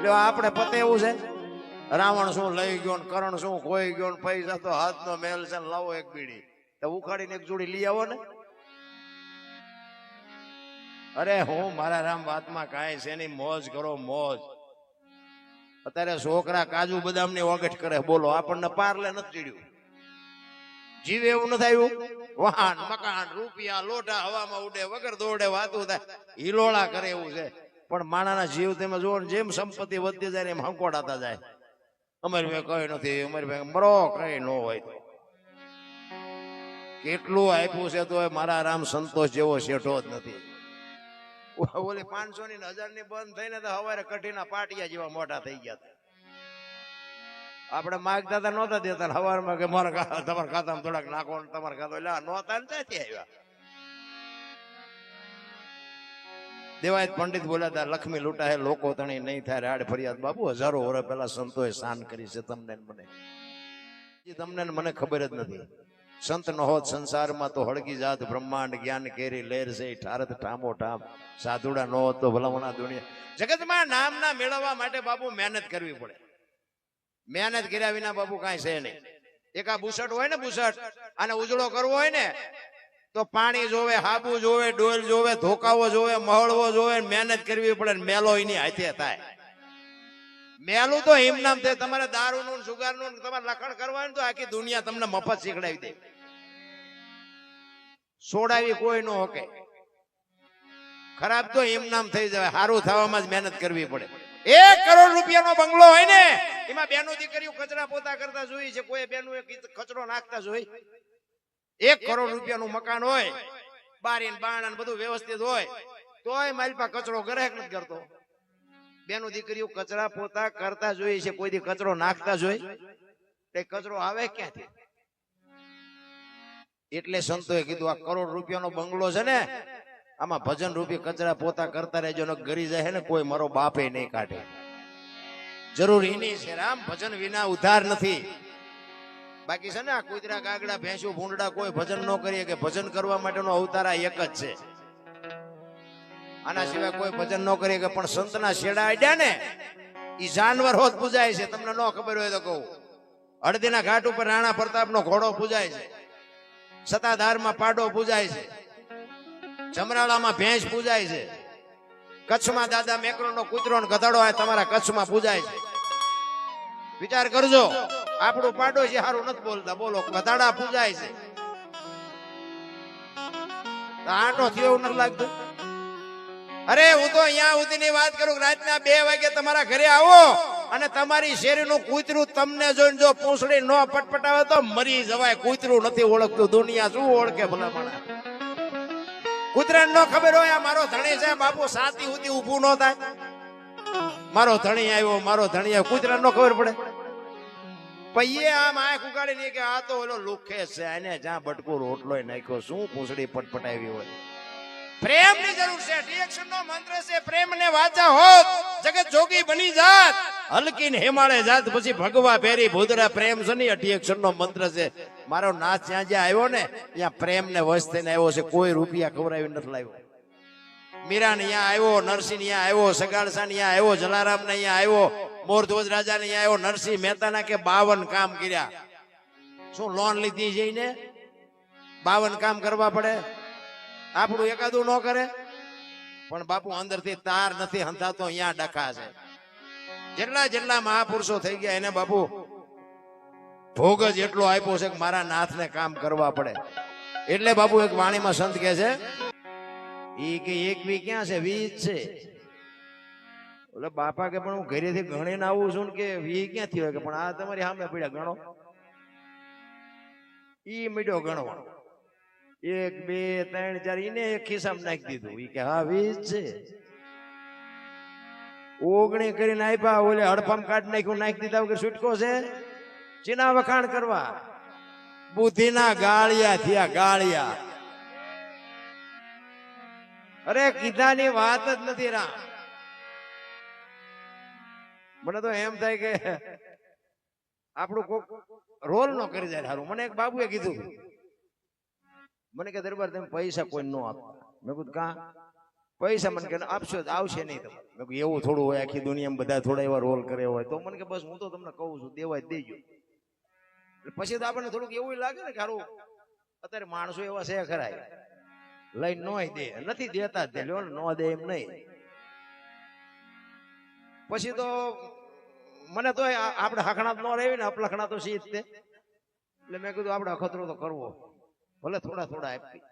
એટલે આપણે પતે એવું છે? રાવણ શું લઈ ગયો ને કરણ શું ખોઈ ગયો ને પૈસા તો હાથનો મેલ છે લાવો એક બીડી. તો ઉખાડીને એક જોડી લઈ આવો ને. અરે હું મારા રામ વાતમાં કાંઈ છે નહીં, મોજ કરો, મોજ. અત્યારે છોકરા કાજુ બદામની ઓગટ કરે, બોલો, આપણને પારલે નથી ચીડ્યું. જીવે એવું નથી આવ્યું? વાહન, મકાન, રૂપિયા, લોટા, હવામાં ઉડે, વગર દોડે, વાતું થાય. હિલોળા કરે એવું છે. પણ માણાના જીવ તમે જુઓ જેમ સંપત્તિ વધતી જાય એમ હંકોડાતા જાય. અમારી ભાઈ કઈ નથી, અમારી ભાઈ મરો કઈ ન હોય. કેટલું આપ્યું છે તો મારા રામ સંતોષ જેવો શેઠો જ નથી. ઓલી પાંચસો ની હજારની બંધ થઈને તો હવારે કઠીના પાટિયા જેવા મોટા થઈ ગયા હતા. આપણે માગતા હતા નહોતા દેતા હવારમાં કે મારા તમારા ખાતામાં થોડાક નાખો તમારા ખાતા એટલે નહોતા ને ત્યાંથી આવ્યા? દેવાયત પંડિત બોલ્યા હતા, લક્ષ્મી લૂંટા હે લોકો તણી નહીં થાય, રાડ ફરિયાદ. બાબુ હજારો વર્ષ પહેલા સંતોએ શાન કરી છે તમને મને. તમને મને ખબર જ નથી. સંત ન હોત સંસારમાં તો હળગી જાત, બ્રહ્માંડ જ્ઞાન કેરી લેર છે ઠારત ઠામો ઠામ, સાધુડા ન હોત તો ભલામણા દુનિયા. જગતમાં નામના મેળવવા માટે બાબુ મહેનત કરવી પડે. મહેનત કર્યા વિના બાબુ કાંઈ છે નહીં. એક બુસટ હોય ને બુસટ અને ઉજળો કરવો હોય ને તો પાણી જોવે, હાબુ જોવે, ડોલ જોવે, ધોકાવો જોવે, મહળવો જોવે, મહેનત કરવી પડે મેલો એની હાથે થાય. મેલું તો હિમનામ થાય. તમારે દારૂ નું સુગારનું નું તમારે લખણ કરવાનું તો આખી દુનિયા તમને મફત શીખડાવી દે. સોડાવી કોઈ નો હોકે. ખરાબ તો હિમનામ થઈ જાય સારું થવામાં જ મહેનત કરવી પડે. એક કરોડ રૂપિયાનો બંગલો હોય ને, એમાં બેનો દીકરીઓ કચરા પોતા કરતા જોઈ છે. કોઈ બેનું કચરો નાખતા જોઈ. એક કરોડ રૂપિયાનું મકાન હોય બારી બાણ બધું વ્યવસ્થિત હોય તોય મારી પાસે કચરો ગ્રાહક નથી કરતો. બેનો દીકરીઓ કચરા પોતા કરતા જોઈએ છે કોઈ દી કચરો નાખતા જોઈ તે કચરો આવે ક્યાંથી? એટલે સંતોએ કીધું આ કરોડ રૂપિયાનો બંગલો છે ને આમાં ભજન રૂપી કચરા પોતા કરતા રહેજો ને ગરી જાય ને કોઈ મારો બાપે નહીં કાઢે. જરૂર એની છે રામ ભજન વિના ઉધાર નથી. બાકી છે ને આ કુતરા કાગડા, ભેંસું, ભૂંડડા કોઈ ભજન ન કરીએ કે ભજન કરવા માટેનો અવતાર આ એક જ છે. આના સિવાય કોઈ ભજન ન કરીએ કે પણ સંતના શેડા આડ્યા ને એ જાનવર હોત પૂજાય છે, તમને ન ખબર હોય તો કહું. હળદીના ઘાટ ઉપર રાણા પ્રતાપનો ઘોડો પૂજાય છે. સતાધારમાં પાડો પૂજાય છે. જમરાળામાં ભેંસ પૂજાય છે. કચ્છમાં દાદા મેકરો નો કૂતરો ગધડો તમારા કચ્છમાં પૂજાય છે. વિચાર કરજો. આપણું પાડોશી સારું નથી બોલતા. બોલો, ગધાડા પૂજાય છે. આટો થયો એવું નથી લાગતું? અરે, હું તો અહીંયા સુધીની વાત કરું, રાતના બે વાગે તમારા ઘરે આવો અને તમારી શેરીનું કૂતરું તમને જોઈને જો પૂંછડી ન પટપટાવે તો મરી જવાય. કૂતરું નથી ઓળખતું. દુનિયા શું ઓળખે ભલામણા? કૂતરાને ન ખબર હોય, આ મારો ધણી છે. બાપુ સાતી સુધી ઊભું ન થાય. મારો ધણી આવ્યો, મારો ધણી આવ્યો. કૂતરાને ન ખબર પડે. પૈયે આમ આંખ ઉગાડી નહીં કે આ તો ઓલો લુખે છે એને જ્યાં બટકો રોટલો નાખ્યો, શું પૂંછડી પટપટાવી હોય? પ્રેમની જરૂર છે રિએક્શન નો મંત્ર છે પ્રેમ ને વાચા હોત, જગત જોગી બની જાત. હલકીન હેમાળે જાત, પછી ભગવા પેરી ભૂદરા, પ્રેમ છે ને અઠિયક્ષર નો મંત્ર છે. મારો નાચ જ્યાં જ્યાં આવ્યો ને, ત્યાં પ્રેમ ને વશ થઈને આવ્યો છે, કોઈ રૂપિયા ખવડાવી નથી લાવ્યો. મીરા ને અહીંયા આવ્યો, નરસિંહ અહીંયા આવ્યો, સગાડસા અહીંયા આવ્યો, જલારામ ને અહીંયા આવ્યો મોરધ્વજ રાજા ને આવ્યો, નરસિંહ મહેતા ના કે બાવન કામ કર્યા. શું લોન લીધી જઈને? બાવન કામ કરવા પડે? આપણું એકાદું ન કરે? પણ બાપુ, અંદરથી તાર નથી હંધાતો, અહીંયા ડખા છે. જેટલા જેટલા મહાપુરુષો થઈ ગયા એને બાપુ, ભોગ જ એટલો આપ્યો છે કે મારા નાથને કામ કરવા પડે. એટલે બાપુ એક વાણીમાં સંત કહે છે એ કે એક વી ક્યાં છે? વીજ છે. એટલે બાપા કે પણ હું ઘરેથી ગણીને આવું છું કે વી ક્યાંથી હોય કે પણ આ તમારી સામે પડ્યા ગણો. ઈ મીડો ગણવા એક, બે, ત્રણ, ચાર એને એક ખિસ્સામાં નાખી દીધું. ઈ કે, હા, વીસ છે. ઓગણી કરીને આપ્યા ઓલે હડફામ કાઢ નાખ્યું, નાખી દીધા વગર છૂટકો છે. ચીના વખાણ કરવા. બુદ્ધિના ગાળિયા થયા, ગાળિયા. અરે કીધાની વાત જ નથી રામ મને તો એમ થાય કે આપણું કોક રોલ નો કરી જાય સારું મને એક બાબુએ કીધું. મને કે દરબાર તમે પૈસા કોઈ નો આપતા મેં કીધું, કા? પૈસા મને કે આપશો આવશે નહીં તમે મેં કીધું, એવું થોડું હોય આખી દુનિયામાં બધા થોડા એવા રોલ કરે હોય. તો મને કે, બસ હું તો તમને કહું છું, દેવાય દેજો. પછી તો આપણને થોડુંક એવું લાગે ને કે સારું અત્યારે માણસો એવા છે ખરા. લઈ નોય દે, નથી દેતા જ લ્યો ને નો દે એમ નહીં. પછી તો મને તો આપણે હખણા ન રહેવી ને, અપલખણા તો સી તે એટલે મેં કીધું આપણે અખતરો તો કરવો. ભલે થોડા થોડા આપી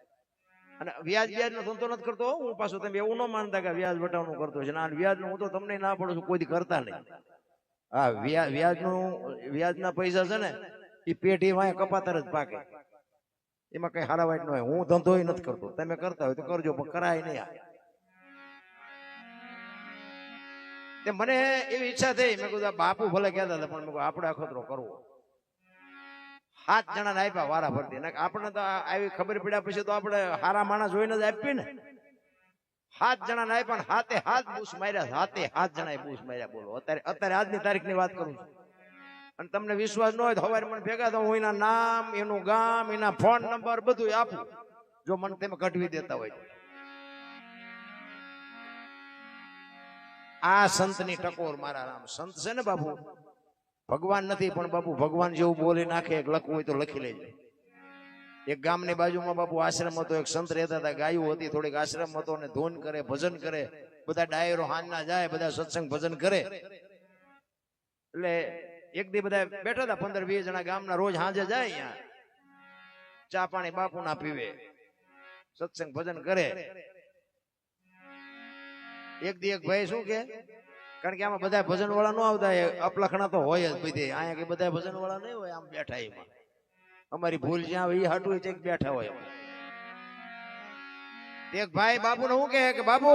અને વ્યાજ વ્યાજ નો ધંધો નથી કરતો હો. પાછું તમે એવું ન માનતા કે વ્યાજ વટાવનું કરતો છે. ના વ્યાજ હું તો તમને ના પડું છું, કોઈ કરતા નહીં. હા વ્યાજ વ્યાજનું વ્યાજના પૈસા છે ને એ પેઢી વાંય કપાતર જ પાકે. એમાં કઈ હારા વાઈટ ન હોય. હું ધંધો નથી કરતો. તમે કરતા હોય તો કરજો, પણ કરાય નહીં તે મને એવી ઈચ્છા થઈ. મેં કીધું બાપુ ભલે કહેતા હતા, પણ આપણે અખતરો કરવો. સાત જણા આપ્યા વારા ફરતી. આપણે તો આવી ખબર પડ્યા પછી તો આપણે હારા માણસ જોઈને જ આપીએ ને. સાત જણા આપ્યા હાથે હાથ બૂસ માર્યા, હાથે હાથ જણા બૂસ માર્યા. બોલો, અત્યારે અત્યારે આજની તારીખની વાત કરું છું. અને તમને વિશ્વાસ ન હોય તો હવારે મને ભેગા તો હું એના નામ, એનું ગામ, એના ફોન નંબર બધું આપું. જો મને તમે કઢવી દેતા હોય આ સંતની ટકોર મારા રામ સંત છે ને બાપુ? ભગવાન નથી, પણ બાપુ ભગવાન જેવું બોલી નાખે, એક લખવું હોય તો લખી લેજો. એક ગામની બાજુમાં બાપુ આશ્રમ હતો, એક સંત રહેતા હતા, ગાયું હતી, થોડીક આશ્રમ હતો ને ધૂન કરે, ભજન કરે, બધા ડાયરો હાનના જાય, બધા સત્સંગ ભજન કરે. એટલે એક દી બધા બેઠા હતા, પંદર વીસ જણા ગામના, રોજ હાજે જાય અહીંયા. ચા પાણી બાપુ ના પીવે. સત્સંગ ભજન કરે. એક દી એક ભાઈ શું કે? કારણ કે આમાં બધા ભજન વાળા ન આવતા અપલખણા તો હોય જ બધી. અહીંયા બધા ભજન વાળા નહીં હોય, આમ બેઠા એમાં. અમારી ભૂલ જ્યાં હોય એ હાટું છે બેઠા હોય એક ભાઈ બાબુ ને શું કે બાબુ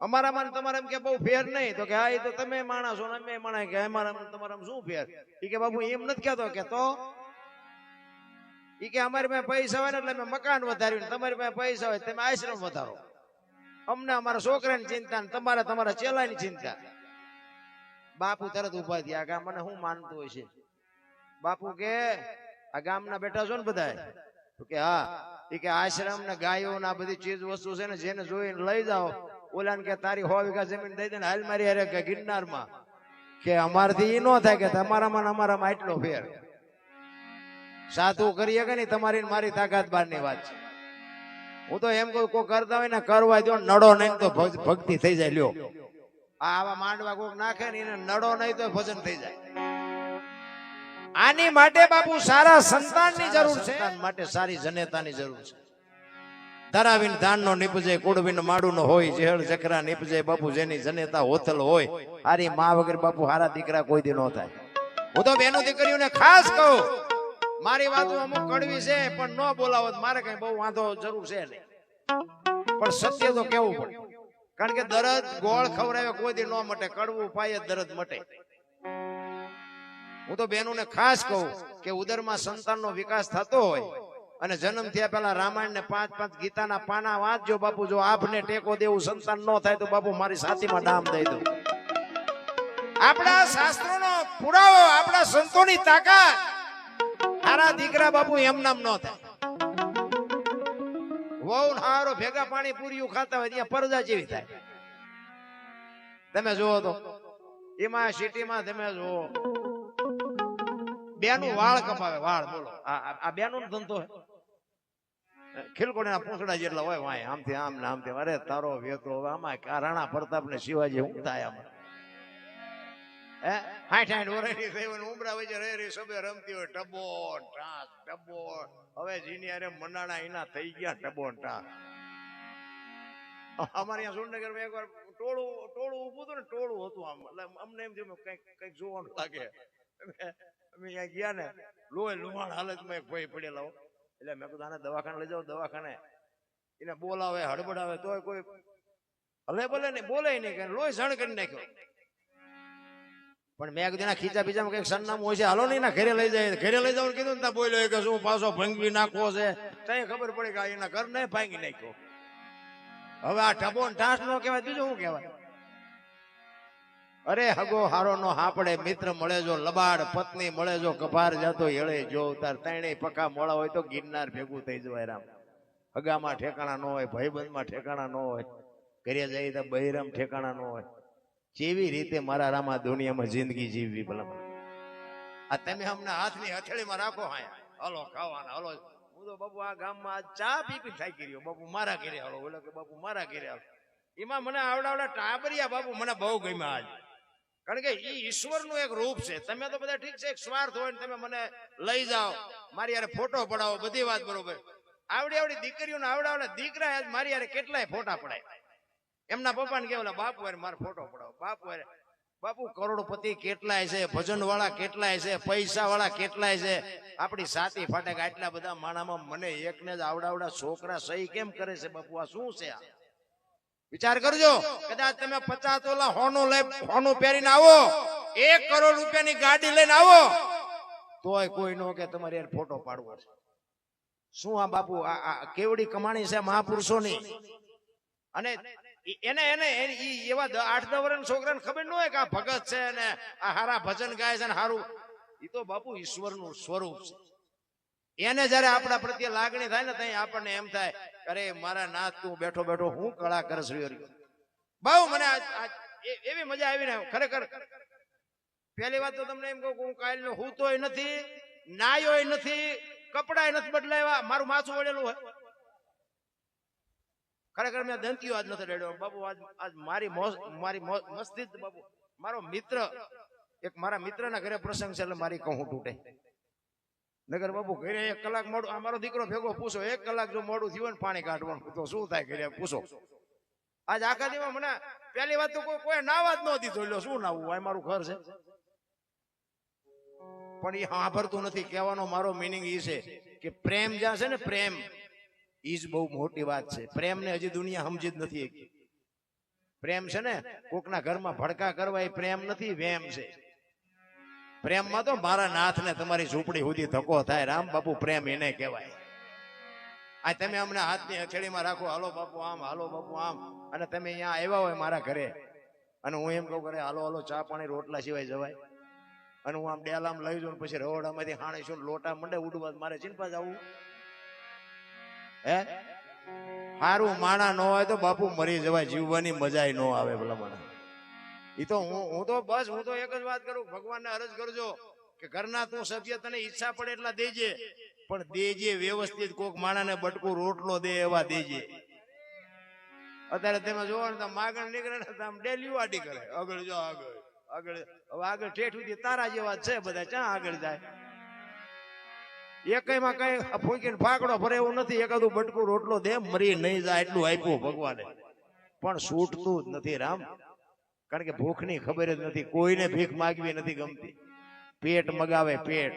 અમારામાં તમારે એમ કે બહુ ફેર નહીં. તો કે, હા એ તો તમે માણસો ને અમે માણસ. કે, અમારામાં ને તમારામાં શું ફેર? એ કે બાબુ એમ નથી કહેતો. કે, તો? ઈ કે, અમારી પાસે પૈસા હોય ને એટલે અમે મકાન વધાર્યું તમારી પાસે પૈસા હોય, તમે આશ્રમ વધારો. અમને અમારા છોકરાની ચિંતા ને તમારે તમારા ચેલાની ચિંતા. બાપુ તરત ઊભા થયા. કે મને શું માનતું હોય છે? બાપુ કે, આ ગામના બેઠા છો ને બધા કે, હા. એ કે, આશ્રમ ને ગાયો ને આ બધી ચીજ વસ્તુ છે ને, જેને જોઈને લઈ જાઓ. ઓલાને કે, તારી હો વીઘા જમીન દઈ દે ને હાલ મારી અરે કે ગિરનારમાં. કે, અમારથી એ નો થાય કે તમારામાં ને અમારામાં એટલો ફેર. સાધુ કરીએ કે નહીં? તમારી મારી તાકાત બારની વાત છે. હું તો એમ કહું, કોઈ કરતા હોય ને કરવા દો નડો નહીં તો ભક્તિ થઈ જાય, લ્યો. આવા માંડવા કોક નાખે ને એને નડો નહીં તો ભજન થઈ જાય. આની માટે બાપુ સારા સંતાનની જરૂર છે. માટે સારી જનેતાની જરૂર છે. ધરાવીને ધાનનો નીપજે કુડવીને માડુનો હોય, જેહળ જખરા નીપજે, બાપુ જેની જનેતા હોતલ હોય, હારી મા વગર બાપુ હારા દીકરા કોઈ દી નો થાય. હું તો બેનો દીકરીઓને ખાસ કહું મારી વાતો અમુક કડવી છે, પણ ન બોલાવો મારે કઈ બહુ વાંધો જરૂર છે પણ સત્ય તો કેવું પડે. કારણ કે દરદ, ગોળ ખવડાવે, કોઈ દી ન મટે, કડવું પાય દરદ મટે. હું તો બહેનોને ખાસ કહું કે ઉદરમાં સંતાનનો વિકાસ થતો હોય અને જન્મ થયા પહેલા રામાયણ ને પાંચ પાંચ ગીતાના પાના વાંચજો બાપુ, જો આપને ટેકો દેવું સંતાન ન થાય તો બાપુ મારી સાથીમાં નામ દઈ દઉં. આપણા શાસ્ત્રોનો પુરાવો, આપણા સંતોની તાકાત તારા દીકરા બાપુ એમ નામ ન થાય. વહુ હારો ભેગા પાણી પૂર્યું ખાતા હોય ત્યાં પરજા જેવી થાય. તમે જુઓ તો, એમાં સિટીમાં તમે જુઓ. બેનું વાળ કપાવે, વાળ, બોલો. આ બેનું ધંધો ખીલકોડીના પૂંછડા જેટલા હોય, વાય, આમથી આમ ને આમથી. અરે, તારો હવે આમાં રાણા પ્રતાપ ને શિવાજી હું થાય આમાં હાઠ હાઠ વરાયટી થઈ હોય રહી રહી સબે રમતી હોય. ટબો હવે જીની અરે એના થઈ ગયા ટબો અમારે અહીંયા સુરનગરમાં એકવાર ટોળું ટોળું ઊભું હતું ને, ટોળું હતું આમ. અમને એમ થયું, કંઈક કંઈક જોવાનું લાગે. અમે અહીંયા ગયા ને, લોહી લુહાણ હાલતમાં એક ભાઈ પડેલા. એટલે મેં કીધું, આને દવાખાને લઈ જાઓ, દવાખાને. એને બોલાવે, હડબડાવે, તોય કોઈ હલે ભલે નહીં, બોલે નહીં કે લોહી સણ કરી નાખ્યો. પણ મેં કીધું ખીચા બીજામાં કંઈક સરનામું હોય છે હાલો નહીં ના ઘરે લઈ જાય ઘરે લઈ જવાનું કીધું ને ત્યાં બોલ્યો કે શું પાછો ભંગવી નાખવો છે? ત્યાં ખબર પડી કે એના ઘર ને ભાંગી નાખ્યો. હવે આ ને ટાસ નો કહેવાય બીજું શું કહેવાય? અરે હગો હારો નો હાપડે મિત્ર મળે જો લબાડ પત્ની મળે જો કભાર જાતો હેળે જો તાર ત્રણેય પકા મોળા હોય તો ગિરનાર ભેગું થઈ જવાય રામ. હગામાં ઠેકાણા ન હોય ભાઈબંધમાં ઠેકાણા ન હોય ઘરે જઈએ તો બહિરામ ઠેકાણા ન હોય. કેવી રીતે મારા રામા દુનિયામાં જિંદગી જીવવી ભલા આ તમે હમણાં હાથની હથેળીમાં રાખો હા હલો, ખાવાના, હલો. હું તો બાપુ આ ગામમાં ચા પી પી થાય કર્યો. બાપુ મારા ઘેરે હલો. બોલો કે બાપુ મારા ઘેરે હાલો. એમાં મને આવડાવડા ટાબરિયા બાપુ મને બહુ ગમ્યા આજ. કારણ કે ઈ ઈશ્વરનું એક રૂપ છે. તમે તો બધા ઠીક છે, એક સ્વાર્થ હોય ને તમે મને લઈ જાઓ. મારી યારે ફોટો પડાવો, બધી વાત બરોબર. આવડી આવડી દીકરીઓને આવડાવડા દીકરા મારી યારે કેટલાય ફોટા પડાય. એમના પપ્પાને કેવું બાપુ મારે ફોટો પડાવો. બાપુ બાપુ કરોડપતિ કેટલાય છે ભજન વાળા કેટલાય છે પૈસા વાળા કેટલાય છે આપણી સાતી ફાટક આટલા બધા માણામાં મને એકને જ આવડાવડા છોકરા સહી કેમ કરે છે બાપુ? આ શું છે આ? વિચાર કરજો કદાચ તમે પચાસ ઓલા હોનું લઈ હોનું પહેરીને આવો એક કરોડ રૂપિયાની ગાડી લઈને આવો તોય કોઈ નો કે તમારે યાર ફોટો પાડવો છે. શું આ બાપુ? આ કેવડી કમાણી છે મહાપુરુષોની? અને એને એને એવા આઠ દસ વર્ષના છોકરાને ખબર ન હોય કે આ ભગત છે ને આ હારા ભજન ગાય છે ને હારું. એ તો બાપુ ઈશ્વરનું સ્વરૂપ છે. એને જયારે આપણા પ્રત્યે લાગણી થાય ને ત્યાં આપણને એમ થાય, અરે, મારા નાથ, તું બેઠો બેઠો, હું કળા કરશ બહુ મને એવી મજા આવી ને ખરેખર પહેલી વાત તો તમને એમ કહું હું કાયલ હું તોય નથી, નાયોય નથી, કપડાય નથી બદલાવ્યા, મારું માથું વળેલું હોય. ખરેખર મેં દંતિયો આજ નથી રેડ્યો. બાપુ, આજ આજ મારી મારી મસ્તી બાપુ, મારો મિત્ર, એક મારા મિત્રના ઘરે પ્રસંગ છે એટલે મારી કહું તૂટે. નગર બાપુ ઘરે એક કલાક મોડું આ મારો દીકરો ભેગો પૂછો, એક કલાક જો મોડું થયું ને પાણી કાઢવાનું, તો શું થાય ઘરે? પૂછો. આજ આખા દીમાં મને પહેલી વાત તો કોઈ કોઈ નાવા જ નહોતી જોઈ શું નાવું? આ મારું ઘર છે. પણ એ સાંભળતું નથી. કહેવાનો મારો મિનિંગ એ છે કે પ્રેમ જ્યાં છે ને પ્રેમ ઈ જ બહુ મોટી વાત છે. પ્રેમને હજી દુનિયા સમજી જ નથી. પ્રેમ છે ને, કોકના ઘરમાં ભડકા કરવા એ પ્રેમ નથી, વેમ છે. પ્રેમમાં તો મારા નાથને તમારી ઝૂંપડી સુધી ધક્કો થાય. રામ બાપુ, પ્રેમ એને કહેવાય. આ તમે અમને હાથની હથેળીમાં રાખો, હાલો બાપુ, આમ, હાલો બાપુ, આમ. અને તમે અહીંયા આવ્યા હોય મારા ઘરે. અને હું એમ કહું કરે હાલો હાલો, ચા પાણી રોટલા સિવાય જવાય. અને હું આમ ડેલામ લઈ જાઉં ને પછી રવડામાંથી હાણીશું ને લોટા મંડે ઉડવા મારે ચિંતા જવું હે? સારું માણા ન હોય તો બાપુ મરી જવાય, જીવવાની મજા ન આવે ભલા મને ઈ તો હું હું તો બસ, હું તો એક જ વાત કરું, ભગવાનને અરજ કરજો કે ઘરના તું સભ્ય, તને ઈચ્છા પડે એટલા દેજે. પણ દેજે વ્યવસ્થિત કોક માણાને બટકું રોટલો દે એવા દેજે. અત્યારે તમે જોવો ને માગણ નીકળે ને આમ ડેલી કરે. આગળ જો આગળ આગળ હવે આગળ ઠેઠ સુધી તારા જેવા છે બધા ચા આગળ જાય? એકમાં કઈ ફૂંકીને ફાકડો ભરે એવું નથી. એકાદું બટકું રોટલો દે, મરી નહીં જાય એટલું આપ્યું ભગવાને. પણ છૂટતું જ નથી રામ. કારણ કે ભૂખની ખબર જ નથી. કોઈને ભીખ માગવી નથી ગમતી. પેટ મગાવે પેટ.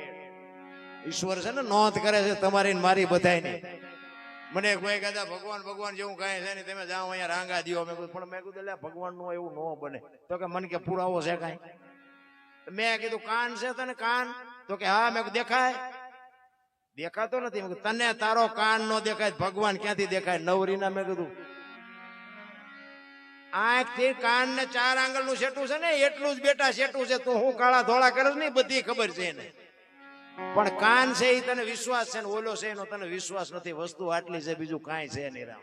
ઈશ્વર છે ને, નોંધ કરે છે તમારી ને મારી બધાયની. મને કોઈ કહેતા, ભગવાન ભગવાન, જેવું કઈ છે નહીં, તમે જાઓ અહીંયા રાંગા દ્યો. મેં પણ મેં કીધું, લે ભગવાનનું એવું ન બને. તો કે, મને કે, પુરાવો છે કાંઈ? મેં કીધું, કાન છે તને, કાન? તો કે, હા. મેં દેખાય. દેખાતો નથી. મેં તને તારો કાન નો દેખાય ભગવાન ક્યાંથી દેખાય? નવરીના મેં કીધું. આંખથી કાન ને ચાર આંગળનું સેટું છે ને એટલું જ બેટા સેટું છે. તો હું કાળા ધોળા કરે નહીં બધી ખબર છે એને. પણ કાન છે એ તને વિશ્વાસ છે ને ઓલો છે એનો તને વિશ્વાસ નથી. વસ્તુ આટલી છે બીજું કાંઈ છે નહીં રામ.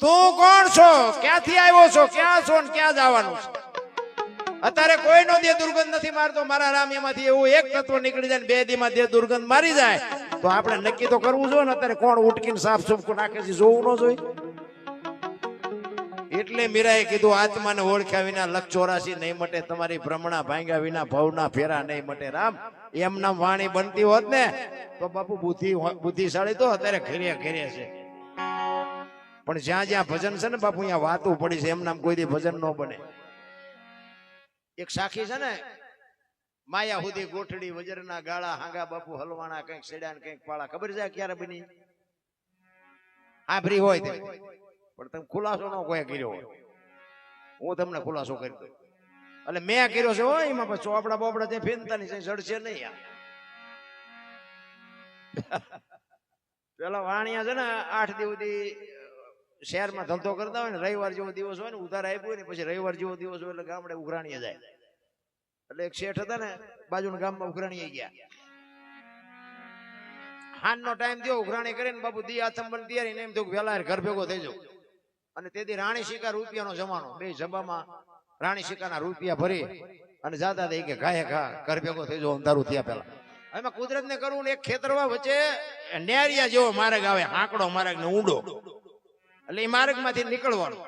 તું કોણ છો? ક્યાંથી આવ્યો છો? ક્યાં છો ને ક્યાં જવાનું છે? અત્યારે કોઈનો દેહ દુર્ગંધ નથી મારતો. મારા રામ એમાંથી એવું એક તત્વ નીકળી જાય બે દીમાં દેહ દુર્ગંધ મારી જાય. તો આપણે નક્કી તો કરવું જોઈએ ને, અત્યારે કોણ ઉટકીને સાફ સુફ નાખે છે જોવું ન જોઈએ. એટલે મીરાએ કીધું, આત્માને ઓળખ્યા વિના લખ ચોરાશી નહીં મટે, તમારી ભ્રમણા ભાંગ્યા વિના ભવના ફેરા નહીં મટે. રામ, એમ નામ વાણી બનતી હોત ને, તો બાપુ બુદ્ધિ બુદ્ધિશાળી તો અત્યારે ઘેરે ઘેરે છે. પણ જ્યાં જ્યાં ભજન છે ને બાપુ, અહીંયા વાતું પડી છે, એમ નામ કોઈ દી ભજન ન બને. એક સાખી છે ને, માયા સુધી ગોઠડી, વજરના ગાળા, હાંગા બાપુ, હલવાણા, કંઈક સેડા કંઈક પાળા. ખબર છે ક્યારે બની? આભરી હોય તે. પણ તમે ખુલાસો ન કોઈ કર્યો હોય. હું તમને ખુલાસો કરી દઉં. એટલે મેં કર્યો છે હોય એમાં પછી ચોપડા બોપડા ત્યાં ફેનતા નહીં ચડશે નહીં આ. પેલા વાણિયા છે ને, આઠ દિવસ શહેરમાં ધંધો કરતા હોય ને રવિવાર જેવો દિવસ હોય ને ઉધાર આપ્યું હોય ને પછી રવિવાર જેવો દિવસ હોય એટલે ગામડે ઉઘરાણીએ જાય. એટલે એક શેઠ હતા ને, બાજુના ગામમાં ઉઘરાણીએ ગયા. હાન નો ટાઈમ થયો, ઉઘરાણી કરીને બાપુ દી આથંબન તૈયારી એમ થયું વહેલા ઘર ભેગો થઈ જાઉં. અને તેથી રાણી સિક્કા રૂપિયાનો જમાનો. બે જબામાં રાણી સિક્કાના રૂપિયા ભરી અને જાતા થઈ કે ઘાએ ઘા ઘર ભેગો થઈ જાવ અંધારું થયા પેલા એમાં કુદરત ને કરવું ને એક ખેતરવા વચ્ચે નેરિયા જેવો માર્ગ આવે, હાંકડો માર્ગ ને ઊંડો. એટલે એ માર્ગમાંથી નીકળવાનું.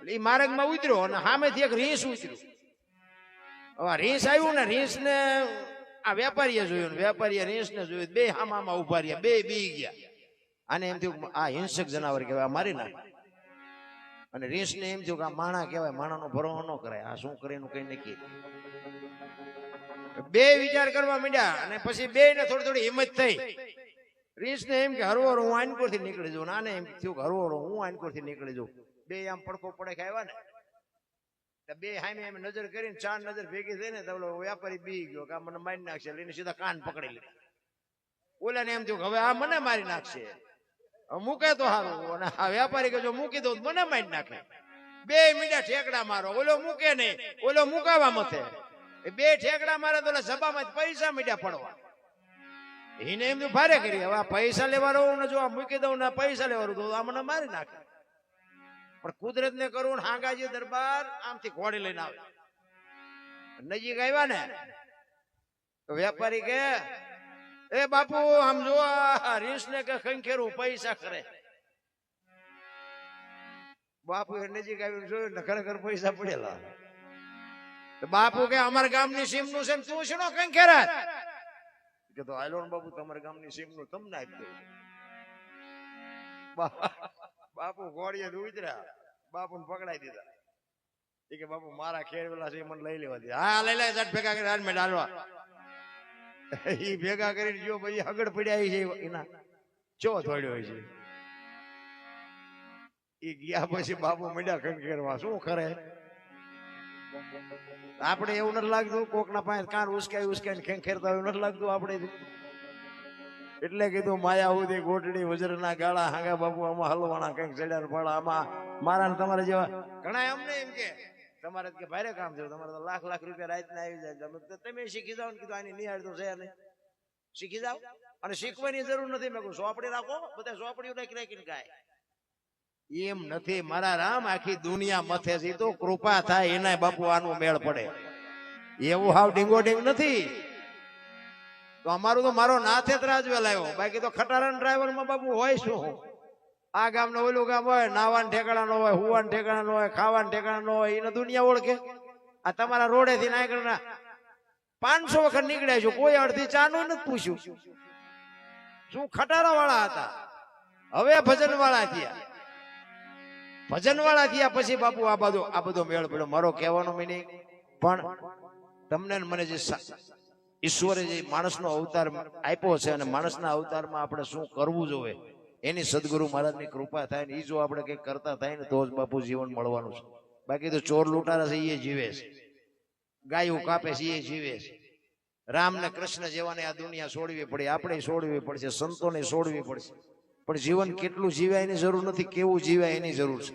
એટલે એ માર્ગમાં ઉતર્યો અને સામેથી એક રીંસ ઉતર્યું. હવે રીસ આવ્યું ને રીંસ ને આ વેપારીએ જોયું વેપારીએ રીંસ ને જોયું બે હામામાં ઊભા રહ્યા, બે બી ગયા. અને એમ થયું આ હિંસક જનાવર કહેવાય મારી નાખ. અને રીસ ને એમ થયું કે આ માણા કહેવાય, માણાનો ભરો ન કરાય, આ શું કરે એનું કઈ નક્કી બે વિચાર કરવા માંડ્યા અને પછી બે ને થોડી થોડી હિંમત થઈ. રીંસ ને એમ કે હરવર હું આનકોરથી નીકળી જાઉં નાને એમ થયું હરવર હું આનકોરથી નીકળી જાઉં. બે આમ પડખો પડે આવ્યા ને, તો બે હામે એમ નજર કરીને ચાર નજર ભેગી થઈને તો ઓલો વ્યાપારી બી ગયો કે આ મને મારી નાખશે, લઈને સીધા કાન પકડી લીધા ઓલા ને એમ થયું કે હવે આ મને મારી નાખશે. મૂકે તો સારું અને આ વ્યાપારી કે જો મૂકી દઉં તો મને મારી નાખે. બે મીડા ઠેકડા મારો, ઓલો મૂકે નહીં, ઓલો મુકાવા મથે. બે ઠેકડા મારે તો સભામાં પૈસા મીડા પડવા. એને એમ ભારે કરી, હવે પૈસા લેવા રહું ને જો આ મૂકી દઉં ને પૈસા લેવા તો આ મારી નાખે. પણ કુદરત ને કરું હાંગાજી દરબાર આમથી ઘોડી લઈને આવે. નજીક આવ્યા ને વેપારી કે, એ બાપુ, આમ જો રીસ ને કે ખંખેરું પૈસા કરે. બાપુ એ નજીક આવીને જોયું ને ખરેખર પૈસા પડેલા. બાપુ કે, અમારા ગામની સીમનું છે તું શું કંખેરા કે તો આયલોન બાપુ, તમારા ગામની સીમનું તમને આપી દઉં. બાપુ ઘોડીએ ઉતર્યા. બાપુ પકડાઈ દીધા. એ કે બાપુ, મારા ખેરવેલા છે મને લઈ લેવા દે. હા, લઈ લે, ઝટ ભેગા કરી મેં ડાલવા. એ ભેગા કરીને જો પછી આગળ પડ્યા છે એના. ચો થોડ્યો છે. એ ગયા પછી બાપુ મંડ્યા કરવા. શું કરે? આપણે એવું નથી લાગતું કોકના પાસે કાન ઉસકાઈ ઉસકાઈને ખેંખેરતા એવું નથી લાગતું આપણે એટલે કીધું, માયા ઉદી ગોટડી, વજ્રના ગાળા, હાંગા બાપુ, આમાં હલવાના કંઈક ચડ્યા ફળા આમાં મારા ને તમારા જેવા ઘણા અમને એમ કે, તમારે કે ભારે કામ છે, તમારે તો લાખ લાખ રૂપિયા રાતના આવી જાય તમે તમે શીખી જાઓ ને કીધું, આની નિહાળ તો છે નહીં. શીખી જાઓ? અને શીખવાની જરૂર નથી. મેં કહું સોપડી રાખો, બધા સોપડીઓ રાખી રાખીને ગાય એમ નથી, મારા રામ આખી દુનિયા મથે છે. તો કૃપા થાય એના બાપુ આનું મેળ પડે. એવું હાવ ડીંગો ડીંગ નથી. તો અમારું તો મારો નાથે જ રાજવે લાવ્યો બાકી તો ખટારા ડ્રાઈવરમાં બાપુ હોય શું? આ ગામ નો ઓલું ગામ હોય, નાવાન ઠેકાણા નો હોય, હુવાન ઠેકાણા નો હોય, ખાવાન ઠેકાણા નો હોય એને દુનિયા ઓળખે. આ તમારા રોડે થી ના પાંચસો વખત નીકળ્યા છું. કોઈ અડધી ચાનું નથી પૂછ્યું. શું ખટારા વાળા હતા? હવે ભજન વાળા થયા. ભજન વાળા થયા પછી બાપુ આ બધો આ બધો મેળ પડ્યો. મારો કહેવાનો મિનિંગ પણ તમને મને જે ઈશ્વરે જે માણસનો અવતાર આપ્યો છે અને માણસના અવતારમાં આપણે શું કરવું જોઈએ, એની સદગુરુ મહારાજની કૃપા થાય ને એ જો આપણે કંઈક કરતા થાય ને તો જ બાપુ જીવન મળવાનું છે. બાકી તો ચોર લૂંટારા છે એ જીવે છે. ગાયું કાપે છે એ જીવે છે. રામ ને કૃષ્ણ જેવાને આ દુનિયા છોડવી પડે, આપણે છોડવી પડશે, સંતોને છોડવી પડશે. પણ જીવન કેટલું જીવાય એની જરૂર નથી કેવું જીવાય એની જરૂર છે?